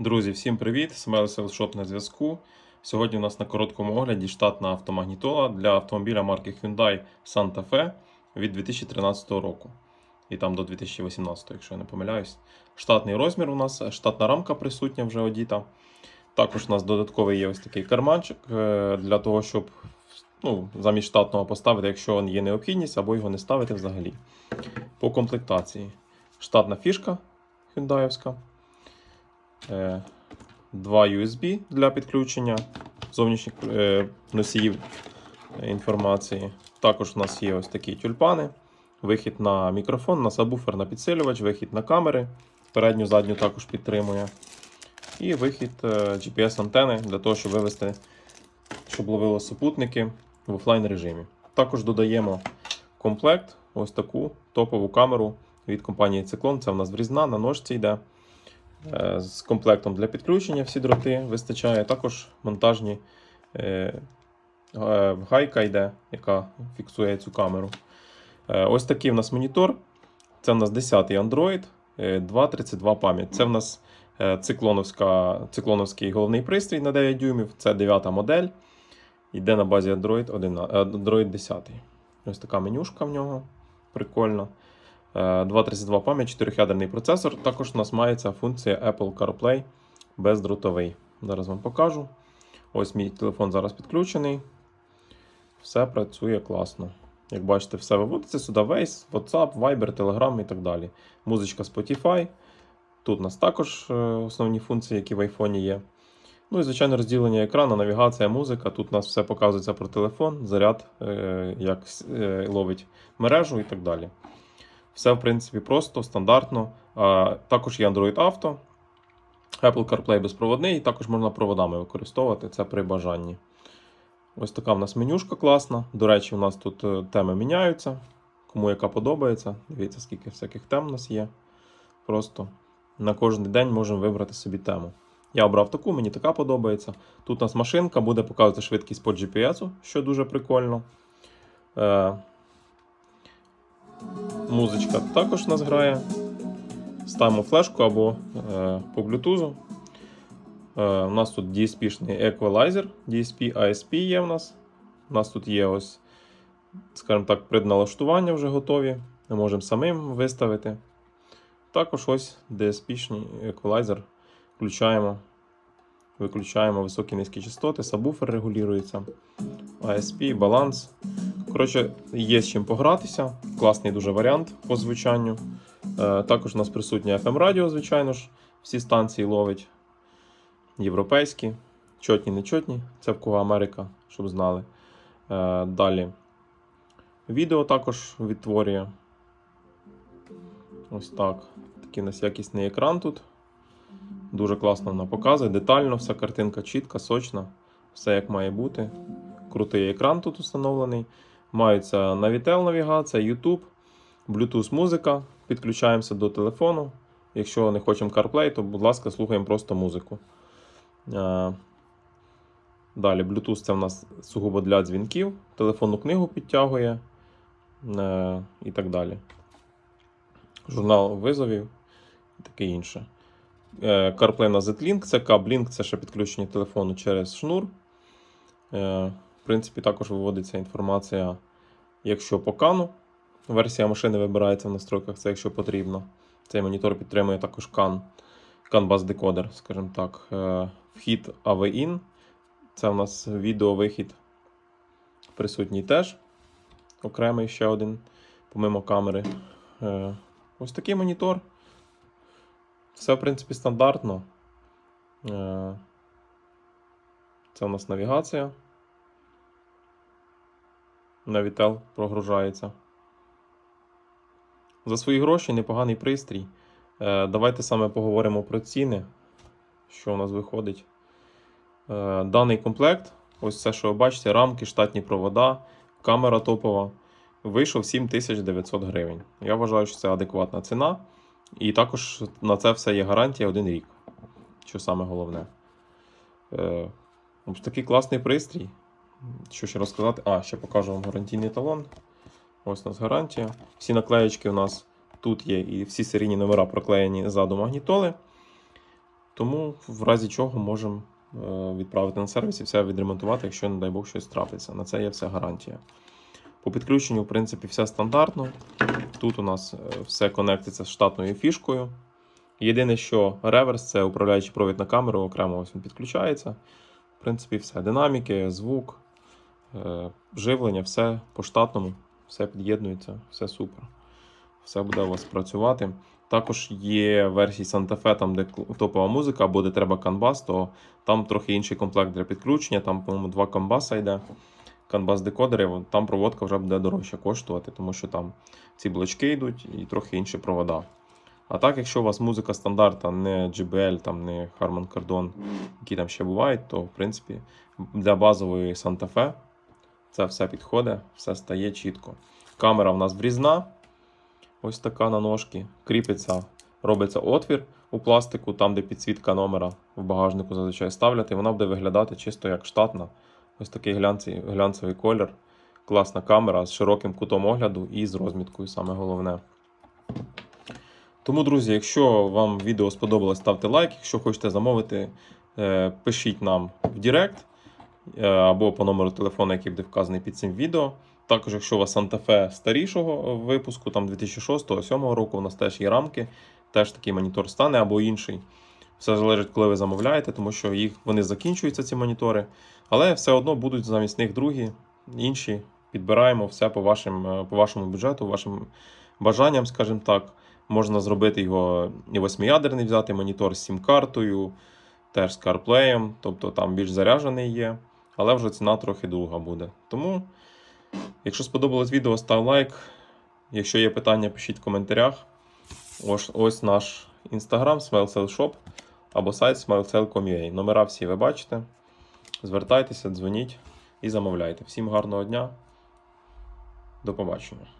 Друзі, всім привіт! Смел Селшоп на зв'язку. Сьогодні у нас на короткому огляді штатна автомагнітола для автомобіля марки Hyundai Santa Fe від 2013 року. І там до 2018, якщо я не помиляюсь. Штатний розмір у нас, штатна рамка присутня вже одіта. Також у нас додатковий є ось такий карманчик е, для того, щоб ну, замість штатного поставити, якщо є необхідність, або його не ставити взагалі. По комплектації. Штатна фішка Hyundai'овська. Е, Два USB для підключення зовнішніх е, носіїв інформації. Також у нас є ось такі тюльпани. Вихід на мікрофон, на сабвуфер, на підсилювач, вихід на камери. Передню, задню також підтримує. І вихід е, GPS-антени для того, щоб вивести, щоб ловило супутники в офлайн режимі. Також додаємо комплект, ось таку топову камеру від компанії Циклон. Це в нас врізна, на ножці йде. Е, З комплектом для підключення всі дроти вистачає. Також монтажні е, гайка йде, яка фіксує цю камеру. Е, Ось такий в нас монітор. Це в нас 10-й Android, е, 232 пам'ять. Це в нас циклоновська, циклоновський головний пристрій на 9 дюймів. Це 9 модель. Йде на базі Android, 11, е, Android 10. Ось така менюшка в нього. Прикольно. Е, 232 пам'ять, 4-ядерний процесор. Також у нас мається функція Apple CarPlay бездротовий. Зараз вам покажу. Ось мій телефон зараз підключений. Все працює класно. Як бачите, все виводиться сюди Waze, WhatsApp, Viber, Telegram і так далі. Музичка Spotify. Тут у нас також е, основні функції, які в айфоні є. Ну і, звичайно, розділення екрану, навігація, музика. Тут у нас все показується про телефон, заряд, е, як е, ловить мережу і так далі. Все, в принципі, просто, стандартно. Також є Android Auto, Apple CarPlay безпроводний, і також можна проводами використовувати це при бажанні. Ось така в нас менюшка класна. До речі, у нас тут е, теми міняються. Кому яка подобається. Дивіться, скільки всяких тем у нас є. Просто на кожен день можемо вибрати собі тему. Я обрав таку, мені така подобається. Тут у нас машинка буде показувати швидкість по GPS, що дуже прикольно. Музичка також нас грає. Ставимо флешку або е, по Bluetooth. Е, у нас тут DSP-шний еквалайзер, DSP ISP є в нас. У нас тут є ось, скажімо так, предналаштування вже готові. Ми можемо самим виставити. Також ось DSP-шний еквалайзер. Включаємо, виключаємо високі низькі частоти, сабвуфер регулюється, ISP, баланс. Коротше, є з чим погратися. Класний дуже варіант по звучанню. Е, також у нас присутнє FM радіо, звичайно ж. Всі станції ловить. Європейські, чотні, нечотні. Це в кого Америка, щоб знали. Е, далі. Відео також відтворює. Ось так. Такий у нас якісний екран тут. Дуже класно вона показує. Детально, вся картинка чітка, сочна, все як має бути. Крутий екран тут установлений. Маються Navitel навігація, YouTube, Bluetooth музика. Підключаємося до телефону. Якщо не хочемо CarPlay, то, будь ласка, слухаємо просто музику. Е, Далі, Bluetooth це в нас сугубо для дзвінків, телефонну книгу підтягує е, і так далі. Журнал визовів і таке інше. Е, CarPlay на Z-Link, це Cab-Link, це ще підключення телефону через шнур. В принципі, також виводиться інформація, якщо по кану. Версія машини вибирається в настройках, це якщо потрібно. Цей монітор підтримує також CAN, CAN Bus Decoder, скажімо так. Е, Вхід AV-IN. Це у нас відеовихід присутній теж. Окремий ще один, помимо камери. Е, Ось такий монітор. Все, в принципі, стандартно. Е, Це у нас навігація. Navitel прогружається. За свої гроші непоганий пристрій. Е, Давайте саме поговоримо про ціни, що у нас виходить. Е, Даний комплект, ось все, що ви бачите, рамки, штатні провода, камера топова. Вийшов 7900 гривень. Я вважаю, що це адекватна ціна. І також на це все є гарантія один рік. Що саме головне. Е, ось такий класний пристрій. Що ще розказати? А, ще покажу вам гарантійний талон. Ось у нас гарантія. Всі наклеєчки у нас тут є, і всі серійні номера проклеєні ззаду магнітоли. Тому в разі чого можемо е, відправити на сервіс і все відремонтувати, якщо, не дай Бог, щось трапиться. На це є вся гарантія. По підключенню, в принципі, все стандартно. Тут у нас е, все конектиться з штатною фішкою. Єдине, що реверс це управляючий провід на камеру, окремо ось він підключається. В принципі, все. Динаміки, звук, живлення, все по штатному, все під'єднується, все супер. Все буде у вас працювати. Також є версії Santa Fe, там, де топова музика, або де треба канбас, то там трохи інший комплект для підключення. Там, по-моєму, два канбаса йде. Канбас декодери, там проводка вже буде дорожче коштувати, тому що там ці блочки йдуть і трохи інші провода. А так, якщо у вас музика стандарта, не JBL, там, не Harman Kardon, які там ще бувають, то в принципі для базової Santa Fe це все підходить, все стає чітко. Камера в нас врізна, ось така на ножки. Кріпиться, робиться отвір у пластику, там, де підсвітка номера в багажнику зазвичай ставлять, і вона буде виглядати чисто як штатна. Ось такий глянці, глянцевий колір. Класна камера з широким кутом огляду і з розміткою, саме головне. Тому, друзі, якщо вам відео сподобалось, ставте лайк. Якщо хочете замовити, е, пишіть нам в Директ або по номеру телефону, який буде вказаний під цим відео. Також, якщо у вас Fe старішого випуску, там 2006-2007 року, у нас теж є рамки, теж такий монітор стане або інший. Все залежить, коли ви замовляєте, тому що їх вони закінчуються, ці монітори. Але все одно будуть замість них другі, інші. Підбираємо все по, вашим, е, по вашому бюджету, вашим бажанням, скажімо так. Можна зробити його і восьмиядерний взяти монітор з сім-картою, теж з CarPlay, тобто там більш заряджений є, але вже ціна трохи довга буде. Тому, якщо сподобалось відео, став лайк. Якщо є питання, пишіть в коментарях. Ось, ось наш інстаграм, SmileSell або сайт smilesell.com.ua. Номера всі ви бачите. Звертайтеся, дзвоніть і замовляйте. Всім гарного дня. До побачення.